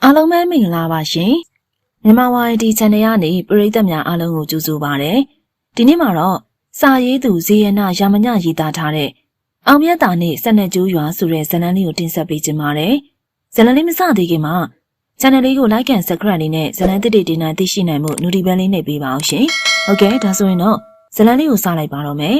အားလုံးပဲမင်္ဂလာပါရှင်မြန်မာဝိုင်ဒီ channel ကနေပရိသတ်များအားလုံးကိုကြိုဆိုပါရစေဒီနေ့မှာတော့စာရေးသူဇေယနာရာမညရေးသားထားတဲ့အောင်မြတ်တာနဲ့ဆက်နေကျိုးရွာဆိုတဲ့ဇာတ်လမ်းလေးကိုတင်ဆက်ပေးခြင်းပါတယ်ဇာတ်လမ်းလေးမစသေးခင်မှာ channel လေးကို like and subscribe လေးနဲ့ဇာတ်လမ်းတစ်တွေတင်နိုင်သိရှိနိုင်မှု notification လေးနှိပ်ပေးပါအောင်ရှင်ဟုတ်ကဲ့ဒါဆိုရင်တော့ဇာတ်လမ်းလေးကိုစလိုက်ပါတော့မယ်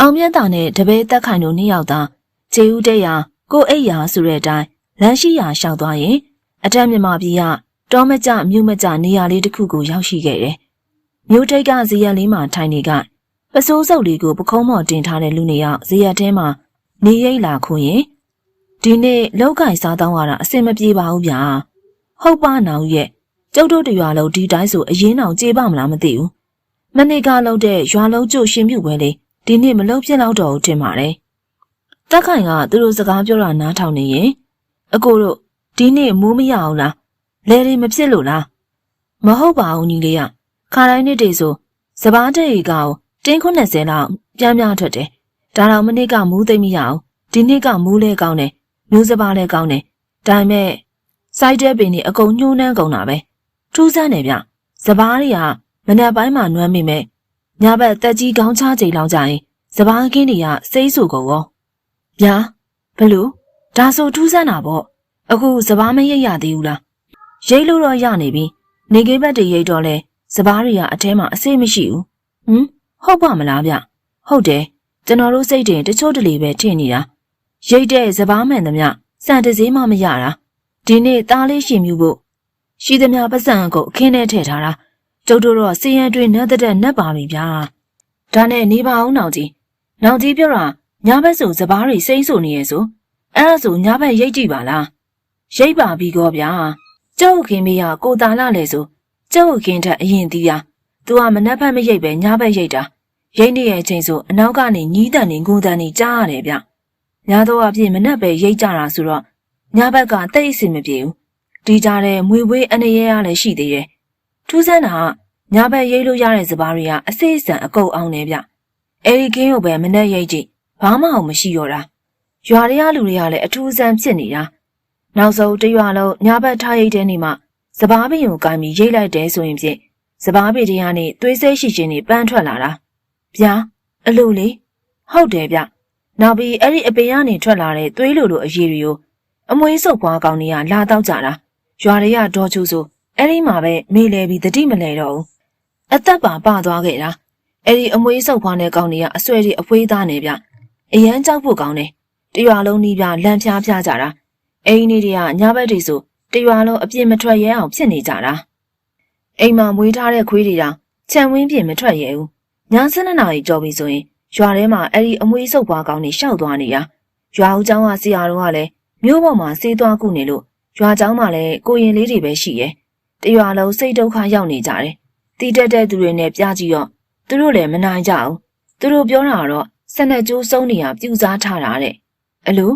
အောင်မြတ်တာနဲ့တပည့်တက်ခိုင်တို့နှစ်ယောက်သားခြေဦးတဲ့ရာကိုအိတ်ရာဆိုတဲ့အတိုင်း လမ်းရှိရာရှောက်သွားရင်အတက်မြမပြည်ကတောမကြမြို့မကြနေရာလေးတစ်ခုကိုရောက်ရှိခဲ့တယ်။မြို့ထိပ်ကဇီယလေးမှာထိုင်နေကပစိုးစုပ်လေးကိုပခုံးမော်တင်ထားတဲ့လူနေယောက်ဇီယထဲမှာနေရိပ်လာခွင်ရင်ဒီနေ့လောက်ကင်စားတောင်းရတာအစင်မပြေပါဘူးဗျာ။ဟုတ်ပါနောင်ရဲ့ကျုပ်တို့တရွာလုံးဒီတိုင်းဆိုအရင်အောင်ကြေပါမလားမသိဘူး။မနေ့ကလောက်တဲ့ရွာလုံးကျုပ်ရှင်ပြုတ်ပွဲလေးဒီနေ့မလုံးပြစ်လောက်တော့ဘူးထင်ပါတယ်။တက်ခိုင်ကသူတို့စကားပြောတာနားထောင်နေရင် အကိုတို့ဒီနေ့မိုးမရအောင်လားလဲတွေမဖြစ်လို့လားမဟုတ်ပါဘူးညီလေးကခါတိုင်းနေ့တည်းဆိုစပားတဲ့ရေကောင်တင်း90လောက်ပြန်ပြန်ထွက်တယ်ဒါတော့မနေ့ကမိုးသိမ့်မရအောင်ဒီနေ့ကမိုးလဲကောင်းတယ်မျိုးစပားလဲကောင်းတယ်ဒါပေမဲ့စိုက်တဲ့ပင်တွေအကုန်ညှိုးနှမ်းကုန်တာပဲထူးဆန်းတယ်ဗျစပားတွေကမနက်ပိုင်းမှာနွမ်းမိမဲ့ညဘက်တက်ကြီးကောင်းချချိန်လောက်ကြရင်စပားကင်းတွေကစိမ့်ဆူကုန်ရောဗျာဘလို့ ဒါဆိုထူးဆန်းတာပေါ့အခုစပားမရိပ်ရသေးဘူးလားရိပ်လို့တော့ရနေပြီနေကေးဘက်တွေရိပ်တော့လဲစပားတွေကအထဲမှာအစိမ့်မရှိဘူးဟမ်ဟုတ်ပါမလားဗျဟုတ်တယ်ကျွန်တော်တို့စိတ်တင်တချို့တလေပဲထင်နေတာရိပ်တဲ့စပားမှန်သမျှစံတစည်းမှမရတာဒီနေ့သားလေးရှင်မြူဖို့ရှိသမျှပတ်စံကိုအခင်းထဲထည့်ထားတာကျုပ်တို့တော့စီရန်တွင်နှက်တဲ့နှက်ပါပြီဗျာဒါနဲ့နေပါအောင်နောင်ကြီးနောင်ကြီးပြောတာညာဘက်ဆိုစပားတွေစိမ့်ဆူနေရဲ့ဆို အဲ့ဒါဆိုညာဘက်ရိတ်ကြည့်ပါလားရိတ်ပါပြီကောဗျာကျောက်ခင်မေးကကိုတာလာလေဆိုကျောက်ခင်ထက်အရင်တီးတာသူကမနှက်ဖက်မရိတ်ပဲညာဘက်ရိတ်တာရိတ်နေရဲ့အချိန်ဆိုအနောက်ကနေညီးတန်နေငုံတန်နေကြားရတယ်ဗျညာတော့အဖြစ်မနှက်ပဲရိတ်ကြတာဆိုတော့ညာဘက်ကတိတ်အစီမပြေဘူးဒီကြတဲ့မွေဝေးအနေရရလည်းရှိသေးတယ်ထူးဆန်းတာကညာဘက်ရိတ်လို့ရတဲ့စပားတွေကအစိအစံအကုတ်အောင်နေဗျအဲဒီကင်းကိုပဲမနှက်ရိတ်ကြည့်ဘာမှအောင်မရှိတော့တာ ရွာတွေကလူတွေကလည်းအထူးဆန်းဖြစ်နေတာနောက်ဆုံးတရွာလုံးညာဘက်ထားရိတ်တဲ့နေမှာစပားပင်ကိုကင်ပြီးရိတ်လိုက်တယ်ဆိုရင်ဖြင့်စပားပင်တွေကနေသွေးစိတ်ရှိခြင်းတွေပန်းထွက်လာတာဗျာအလိုလေဟုတ်တယ်ဗျနောက်ပြီးအဲ့ဒီအပင်ကနေထွက်လာတဲ့သွေးလိုလိုအရည်တွေကိုအမွေးစုပ်ပွားကောင်တွေကလာတော့ကြတာရွာတွေကဒေါ်ချူဆိုအဲ့ဒီမှာပဲမေးလဲပြီးတတိမလဲတော့ဘူးအသက်ပါပသွားခဲ့တာအဲ့ဒီအမွေးစုပ်ပွားတဲ့ကောင်တွေကအဆွဲတွေအဖွေးသားနေဗျအရန်ကြောက်ဖို့ကောင်းတယ် တရွာလုံးနီးပြလမ်းဖြားပြကြတာအိမ်နေတွေကညဘက်တွေဆိုတရွာလုံးအပြစ်မထွက်ရဲအောင်ဖြစ်နေကြတာအိမ်မှာမွေးထားတဲ့ခွေးတွေတောင်ခြံဝင်းပြင်မထွက်ရဲဘူးည7နာရီကျော်ပြီဆိုရင်ရွာထဲမှာအဲ့ဒီအမွေးစုပ်ပွားကောင်းတွေရှောက်သွားနေတာရွာဦးကျောင်းကဆရာတော်ကလည်းမြို့ပေါ်မှာစေးသွားကုနေလို့ရွာကျောင်းမှာလည်းကိုရင်လေးတွေပဲရှိရဲတရွာလုံးစိတ်ဒုက္ခရောက်နေကြတယ်တီးတက်တဲ့သူတွေနဲ့ပြကြည့်တော့သူတို့လည်းမနိုင်ကြဘူးသူတို့ပြောတာကတော့ဆက်နဲ့ကျိုးဆုံးနေရပြူစားထားတာတဲ့ အလူ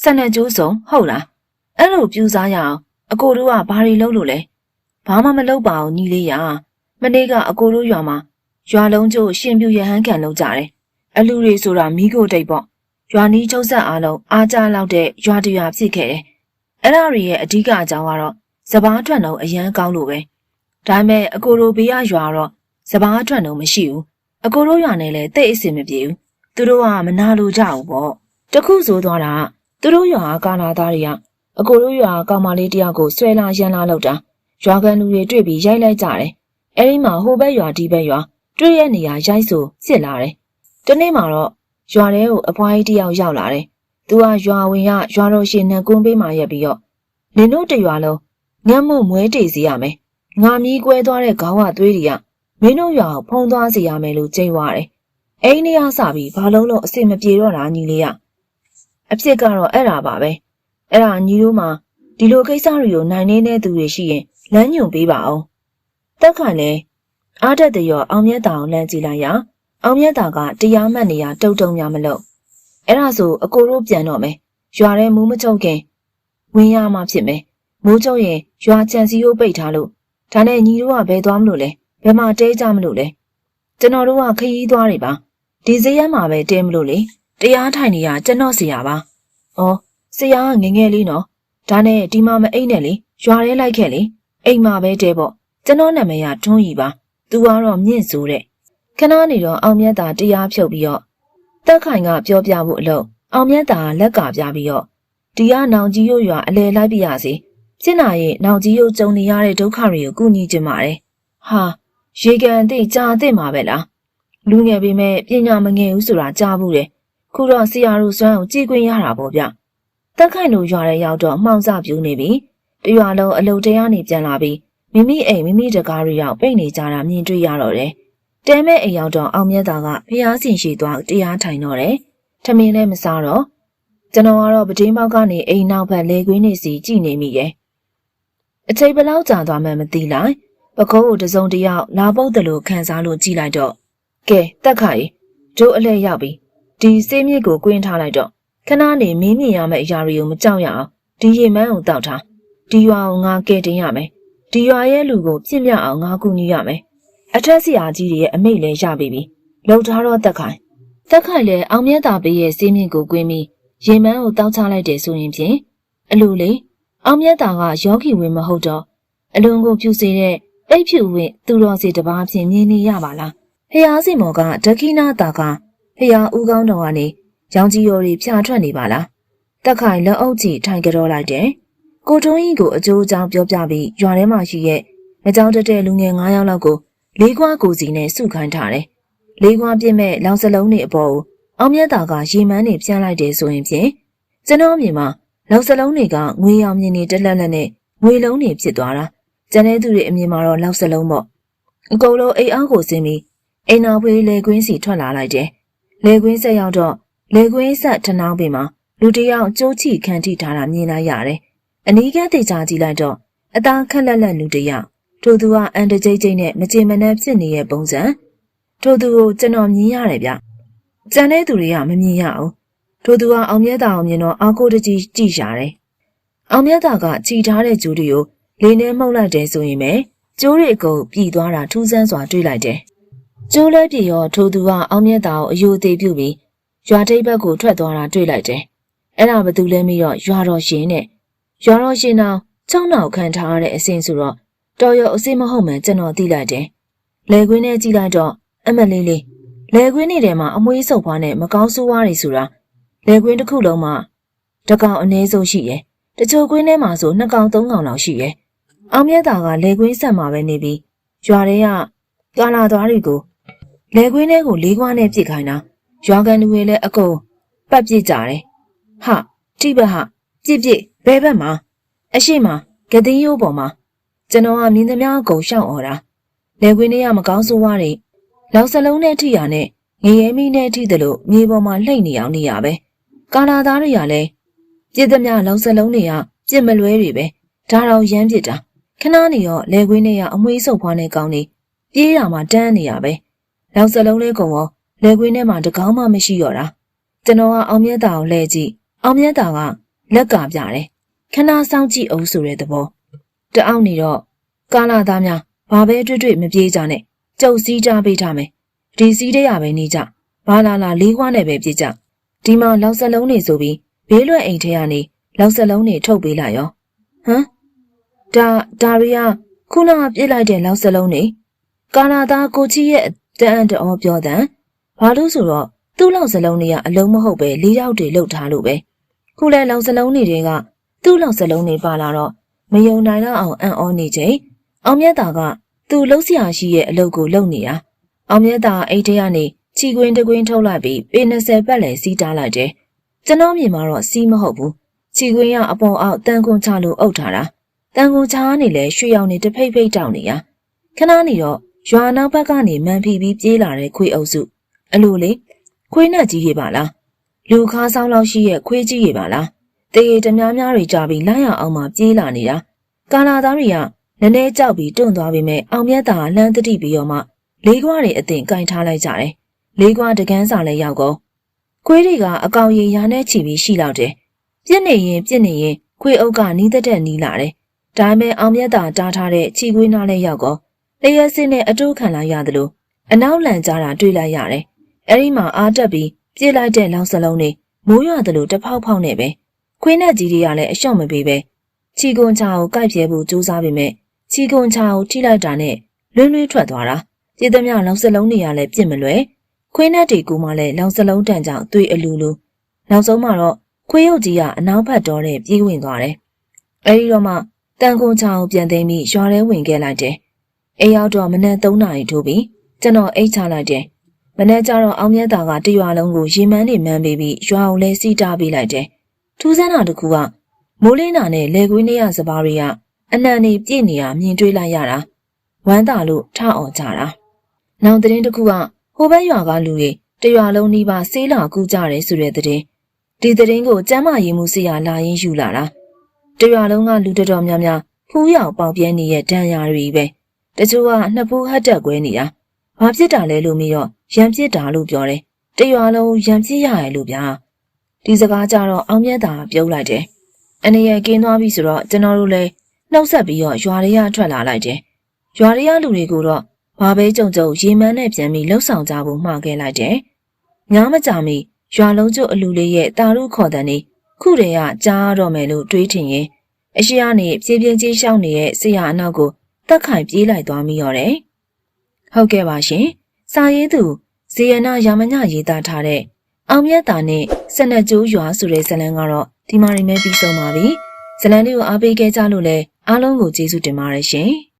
ဆက်နဲ့ကျိုးဆုံးဟုတ်လားအဲ့လိုပြူစားရအောင်အကိုတို့ကဘာတွေလုပ်လို့လဲဘာမှမလုပ်ပါဘူးညီလေးရမနေ့ကအကိုတို့ရွာမှာရွာလုံးကျိုးရှင်ပြူရဟန်းခံလုပ်ကြတယ်အလူတွေဆိုတာမိကိုတိတ်ပေါ့ရွာနီးချုပ်ဆက်အားလုံးအားကြလောက်တဲ့ရွာတရွာဖြစ်ခဲ့တယ်အဲ့ဒါတွေရဲ့အဓိကအကြောင်းကတော့စပားထွက်နှုံအရန်ကောင်းလို့ပဲဒါပေမဲ့အကိုတို့ဘေးကရွာတော့စပားထွက်နှုံမရှိဘူးအကိုတို့ရွာနဲ့လည်းတိတ်အဆင်မပြေဘူးသူတို့ကမနာလိုကြဘူးပေါ့ တခုဆိုသွားတာသူတို့ရွာကာလာသားတွေကအကိုတို့ရွာကောင်မလေးတယောက်ကိုဆွဲလာရန်လာလောက်တာရွာကန်လူတွေတွေ့ပြီးရိုက်လိုက်ကြတယ်အဲဒီမှာဟိုဘက်ရွာဒီဘက်ရွာတွေ့ရနေရရိုက်ဆိုစစ်လာတယ်တနေ့မှာတော့ရွာထဲကိုအဖွားကြီးတယောက်ရောက်လာတယ်သူကရွာဝင်ရရွာတော်ရှင်နှံကွန်းပေးမှရက်ပြီးတော့နင်တို့တရွာလုံးငတ်မှုမွဲတေစီရမယ်ငါမီးကွဲသွားတဲ့ခေါင်းဝသွေးတွေကမင်းတို့ရွာကိုဖုံးသွားစေရမယ်လို့ကြိတ်သွားတယ်အိမ်နေရစပြီးဘာလုံးလုံးအစ်မပြေတော့တာညီလေးရ အဖြစ်ကတော့အဲ့ဒါပါပဲအဲ့ဒါညီတို့မှဒီလိုကိစ္စတွေကိုနိုင်နေတဲ့သူတွေရှိရင်လမ်းညွန်ပေးပါအောင်တက်ခိုင်လဲအားတက်တရောအောင်မြတ်တာအောင်လမ်းကြည့်လိုက်ရအောင်မြတ်တာကတရားမှတ်နေရတုတ်တုံများမလို့အဲ့ဒါဆိုအကိုတို့ပြန်တော့မယ်ရွာထဲမူးမချုပ်ခင်ဝင်ရမှဖြစ်မယ်မိုးချုပ်ရင်ရွာချန်စီကိုပိတ်ထားလို့ဒါနဲ့ညီတို့ကဘယ်သွားမလို့လဲဘယ်မှာတဲကြမလို့လဲကျွန်တော်တို့ကခရီးသွားတွေပါဒီစရမ်းမှာပဲတဲမလို့လေ တရားထိုင်နေရကျွန်တော်ဆရာပါ။အော်ဆရာကငငယ်လေးနော်တဒါနဲ့ဒီမှာမအိတ်နဲ့လေရွာထဲလိုက်ခဲ့လေအိမ်မှာပဲတဲပေါ့ကျွန်တော်နာမည်ကထွန်းရီပါသူကတော့မြင့်ဆိုတဲ့ခဏနေတော့အောင်မြတ်သာတရားဖြုတ်ပြီးတော့တက်ခိုင်ကပြောပြဖို့အလို့အောင်မြတ်သာလက်ကပြပြီးတော့ဒီကနောင်ကြီးရွရွာအလဲလိုက်ပြရစီဖြစ်နာရဲ့နောင်ကြီးရွကြုံနေရတဲ့ဒုက္ခတွေကိုကုညီကျင်ပါတယ်ဟာရေကန်တိကြာအစ်မှာပဲလားလူငယ်ပေမဲ့ပညာမငယ်ဘူးဆိုတာကြားဘူးတယ် ခုတော့ဆရာတို့စွမ်းကိုကြည်ခွင့်ရတာပေါ့ဗျတက်ခိုင်တို့ရွာထဲရောက်တော့မှောင်စပြူးနေပြီတရွာလုံးအလုတ်တရားနေပြန်လာပြီးမိမိအိမ်မိမိတကားတွေရောက်ပိတ်နေကြတာမြင်တွေ့ရတော့တယ်တဲမဲ့အိမ်ရောက်တော့အောင်မြတ်သားကဖျားစင်ရှိသွားတရားထိုင်တော့တယ်ထမင်းလည်းမစားတော့ကျွန်တော်ကတော့ပတင်းပေါက်ကနေအိမ်နောက်ဘက်လေကွင်းနေစီကြည့်နေမိရဲ့အချိန်ဘယ်လောက်ကြာသွားမှန်းမသိလိုက်ပကုံးကိုတစုံတယောက်လာပုတ်တယ်လို့ခံစားလို့ကြည့်လိုက်တော့ကဲတက်ခါရီကျိုးအလဲရောက်ပြီ ဒီစေးမြစ်ကိုကွင်းထားလိုက်တော့ခဏနေမင်းမြင်ရမယ့်အရာတွေကိုမကြောက်ရအောင်ဒီရေမန်းကိုတောက်ထားဒီရွာကိုငါကဲတင်ရမယ်ဒီရွာရဲ့လူကိုပြစ်မြတ်အောင်ငါကူညီရမယ်အထက်ဆရာကြီးတွေရဲ့အမိတ်လည်းရပြီပြီလှုပ်ထားတော့တက်ခိုင်တက်ခိုင်လည်းအောင်မြတ်တာပေးရဲ့စေးမြင့်ကိုကွင်းပြီးရေမန်းကိုတောက်ချလိုက်တယ်ဆိုရင်ဖြင့်အလိုလေအောင်မြတ်တာကယောဂီဝင်မဟုတ်တော့အလွန်ကိုဖြူစေတဲ့အိတ်ဖြူဝင်သူတော်စီတစ်ပါးဖြင့်မြင်နေရပါလားဖះစီမော်ကဒခိနာတာက ဖះဦးကောင်းတော်ကနေရောင်ကြီးရော်တွေဖြာထွက်နေပါလားတက်ခိုင်လက်အုပ်ကြီးထိုင်ကြောလိုက်တယ်ကိုထုံးကြီးကိုအကျိုးအကြောင်းပြောပြပြီးရွာထဲမှာရှိရဲ့မကြောင်တက်တဲ့လူငယ်9ယောက်လောက်ကိုလေးခွားကိုစီနဲ့စုခိုင်းထားတယ်။လေးခွားပြစ်မဲ့လောင်စလုံးတွေအပေါ်အောင်မြတ်တာကရေမန်းနေပြန်လိုက်တယ်ဆိုရင်ဖြင့်ကျွန်တော်မြင်မှာလောင်စလုံးတွေကငွေရောင်မြင်နေတက်လက်လက်နဲ့ငွေလုံးတွေဖြစ်သွားတာ။ကျန်တဲ့သူတွေအမြင်မှာတော့လောင်စလုံးပေါ့။အကုန်လုံးအိမ်အားကိုဆင်းပြီးအိမ်နာဖွေးလေကွင်းစီထွက်လာလိုက်တယ်။ လေကွင်းဆက်ရောက်တော့လေကွင်းဆက်ထနှောင်းပင်မှာလူတယောက်ကြိုးချီခန့်ထိထားတာမြင်လိုက်ရတယ်။အနီးကသေးချာကြည့်လိုက်တော့အသားခက်လက်လက်လူတယောက်ထိုသူကအန်တကြိတ်ကြိတ်နဲ့မကြေမနက်ဖြစ်နေတဲ့ပုံစံထိုသူကိုကျွန်တော်မြင်ရတယ်ဗျ။ကြံတဲ့သူတွေကမမြင်ရအောင်ထိုသူကအောင်မြတ်တာအောင်မြင်တော့အာကိုတကြီးကြည့်ရတယ်။အောင်မြတ်တာကခြိထားတဲ့ကျိုးတွေကိုလေနဲ့မှုတ်လိုက်တယ်ဆိုရင်ပဲကျိုးတွေအကုန်ပြည်သွားတာထူးဆန်းစွာတွေ့လိုက်တယ်။ ကျိုးလဲပြေရောထိုသူကအောင်မြတ်တာကိုအယိုသေးပြုတ်ပြီးရွာထိပ်ဘက်ကိုထွက်သွားတာတွေ့လိုက်တယ်။အဲ့ဒါဘသူလဲပြီးတော့ရွာတော်ရှင်နဲ့ရွာတော်ရှင်တော်ချောင်းနောက်ခံထားရတဲ့အစင်ဆိုတော့တော်ရအစစ်မဟုတ်မှန်ကျွန်တော်သိလိုက်တယ်။လေကွင်းနဲ့ကြည့်လိုက်တော့အမလေးလေးလေကွင်းနေထဲမှာအမွှေးစုပ်ဖွားနဲ့မကောင်းဆိုးဝါးတွေဆိုတာလေကွင်းတစ်ခုလုံးမှာတကောင်အနည်းဆုံးရှိရဲ့။တချို့ကွင်းထဲမှာဆိုနှစ်ကောင်သုံးကောင်လောက်ရှိရဲ့။အောင်မြတ်တာကလေကွင်းဆက်မှာပဲနေပြီးရွာထဲကကာလာသွားတွေကို လေကွင်းထဲကိုလေးခွားနဲ့ပြစ်ခိုင်းတာရွာကန်တွေလည်းအကုန်ပတ်ပြစ်ကြတယ်။ဟာတိဘဟာပြစ်ပြစ်ဘဲဘက်မှာအရှိမဂသိန်းရိုးပေါ်မှာကျွန်တော်ကမြင်းသမားကုံရှောက်អော်တာလေခွင်းထဲကမကောင်းဆိုးဝါးတွေလောက်စလုံးနဲ့ထိရနဲ့ငရဲမီနဲ့ထိတယ်လို့မြေပေါ်မှာလှိမ့်နေအောင်နေရပဲကာလာသားတွေကလည်းပြစ်သမျှလောက်စလုံးတွေကပြစ်မလွဲတွေပဲဒါတော့ရမ်းပြစ်တာခဏနေတော့လေခွင်းထဲကအမွှေးစုပ်ဖွားနေကောင်းနေပြေးရမှာတန်းနေရပဲ လောက်စလုံးလေးကုံရောလေခွင်းထဲမှာတကောင်းမှမရှိတော့တာကျွန်တော်ကအောင်မြတ်တာကိုလှည့်ကြည့်အောင်မြတ်တာကလက်ကပြတယ်ခဏဆောင်ကြည့်အောင်ဆိုတဲ့သဘောတအောက်နေတော့ကာလာသားများဘာပဲတွေ့တွေ့မပြေးကြနဲ့ကြုတ်စည်းကြပေးထားမယ်ဒီစည်းတရပဲနေကြဘာလာလာလေးခွားနဲ့ပဲပြေးကြဒီမှာလောက်စလုံးနေဆိုပြီးဘေးလွယ်အိမ်ထဲကနေလောက်စလုံးနေထုတ်ပေးလိုက်ရောဟမ်ဒါဒါရီယာခုနကပြစ်လိုက်တဲ့လောက်စလုံးနေကာလာသားကိုချီရဲ့ တန်တော်ပြောတဲ့ဘာလို့ဆိုတော့သူ့လောက်စလုံးတွေကအလုံးမဟုတ်ပဲလေးယောက်တွေလှုပ်ထားလို့ပဲခုလဲလောက်စလုံးတွေတွေကသူ့လောက်စလုံးတွေပါလာတော့မယုံနိုင်တော့အောင်အံ့ဩနေချိန်အောင်မြတ်တာကသူ့လှုပ်ရှားရှိရဲ့အလုပ်ကိုလုပ်နေတာအောင်မြတ်တာအိတ်ထဲကနေချီကွင်းတကွင်းထုတ်လိုက်ပြီးပေ20ပတ်လည်စီးတားလိုက်တယ်ကျွန်တော်မြင်မှာတော့စီးမဟုတ်ဘူးချီကွင်းကအပေါ်အောက်တန်ခွန်ချလို့အုပ်ထားတာတန်ခွန်ချားနေလဲရွှေရောင်နေတဖိတ်ဖိတ်တောက်နေရခဏနေတော့ ရွာနောက်ဘက်ကနေမန်ဖီပြီးပြေးလာတဲ့ခွေးအုပ်စုအလိုလေခွေးနဲ့ကြီးကြီးပါလားလူခါဆောင်လောက်ရှိရဲ့ခွေးကြီးကြီးပါလားတေးတများများတွေကြာပြီးလိုင်းရအောင်မှပြေးလာနေတာကာလာသားတွေကနည်းနည်းကြောက်ပြီးတွန့်သွားပေမဲ့အောင်မြတ်တာလှမ်းတတိပြီးတော့မှလေးခွားတွေအတင်ကင်ထားလိုက်ကြတယ်လေးခွားတကန်းစာလည်းရောက်ကုန်ခွေးတွေကအကောင်ရည်ရာနဲ့ချီပြီးရှိလောက်တယ်ပြစ်နေရင်ပြစ်နေရင်ခွေးအုပ်ကနီးသက်တဲ့နီးလာတယ်ဒါပေမဲ့အောင်မြတ်တာတားထားတဲ့ချီခွေးနားလည်းရောက်ကုန် လျှက်စင်းနဲ့အတူခံလိုက်ရတယ်လို့အနောက်လန်ကြတာတွေ့လိုက်ရတယ်အဲ့ဒီမှာအားတက်ပြီးပြေးလိုက်တဲ့လောင်စလုံးတွေမိုးရွာတယ်လို့တဖောက်ဖောက်နဲ့ပဲခွေးနဲ့ကြီးတွေကလည်းအလျှော့မပေးပဲချီကွန်ချာကိုကိုက်ပြဲဖို့ကြိုးစားပေမဲ့ချီကွန်ချာကိုထိလိုက်တာနဲ့လွင်းလွင်းထွက်သွားတာပြည့်သမျှလောင်စလုံးနေရလဲပြစ်မလွယ်ခွေးနဲ့တီကူမှလည်းလောင်စလုံးတန်ကြောင့်သွေးအလူလူနောက်ဆုံးမှတော့ခွေးရုပ်ကြီးကအနောက်ဘက်တော်နဲ့ပြေးဝင်သွားတယ်အဲဒီတော့မှတန်ကွန်ချာကိုပြန်သိမ်းပြီးရွာထဲဝင်ခဲ့လိုက်တယ် အိမ်ရောက်တော့မနက်3နာရီထိုးပြီးကျွန်တော်အိတ်ချလိုက်တယ်မနေ့ကျတော့အောင်မြတ်တာကတရွာလုံးကိုရေမန်းနေမှန်းပေးပြီးရွာကိုလည်းစီးတားပေးလိုက်တယ်ထူးဆန်းတာတစ်ခုကမိုးလင်းတာနဲ့လေကွေးနေရစပါးတွေကအနှံနေပြည့်နေတာမြင်တွေ့လိုက်ရတာဝမ်းသာလို့ထအောင်ကြတာနောက်သတင်းတစ်ခုကဟိုဘက်ရွာကလူတွေတရွာလုံးနီးပါးဆေးလာကူးကြတယ်ဆိုတဲ့သတင်းဒီသတင်းကိုကျမ်းမာရေးမှုဆရာလာရင်ယူလာတာတရွာလုံးကလူတော်တော်များများဖူးရောက်ပေါက်ပြဲနေတဲ့ဒဏ်ရာတွေပဲ တချို့ကနှစ်ဖူးဟတ်တက်ကွဲနေတာဘာဖြစ်တာလဲလို့မေးတော့ရံပြစ်တာလို့ပြောတယ်တရွာလုံးရံပြစ်ရရလို့ဗျာဒီစကားကြတော့အောင်မြတ်တာပြုံးလိုက်တယ်အနေရကင်းသွားပြီဆိုတော့ကျွန်တော်တို့လည်းနှုတ်ဆက်ပြီးတော့ရွာတွေကထွက်လာလိုက်တယ်ရွာတွေကလူတွေကိုတော့ဘာပဲကြုံကြုံရေမန်းနဲ့ပြန်ပြီးလှုပ်ဆောင်ကြဖို့မှာခဲ့လိုက်တယ်ညမကြမီရွာလုံးကျုပ်အလူလေးရဲ့တာရုခေါ်တဲ့နေခုတည်းကကြားရတော့မယ်လို့တွေးထင်ရင်အရှိကနေပြေးပြေးချင်းရှောင်းနေတဲ့ဆရာအနောက်ကို တက်ခိုင်ပြေးလိုက်သွားမိရောတယ်ဟုတ်ကဲ့ပါရှင်စာရေးသူဇေယနာရာမညရေးသားထားတဲ့အောင်မြတ်တာနဲ့စနက်ကျိုးရွာဆိုတဲ့ဇာတ်လမ်းကတော့ဒီမှာနေမဲပြီးဆုံးပါပြီဇာတ်လမ်းလေးကိုအားပေးခဲ့ကြလို့လဲအားလုံးကိုကျေးဇူးတင်ပါတယ်ရှင်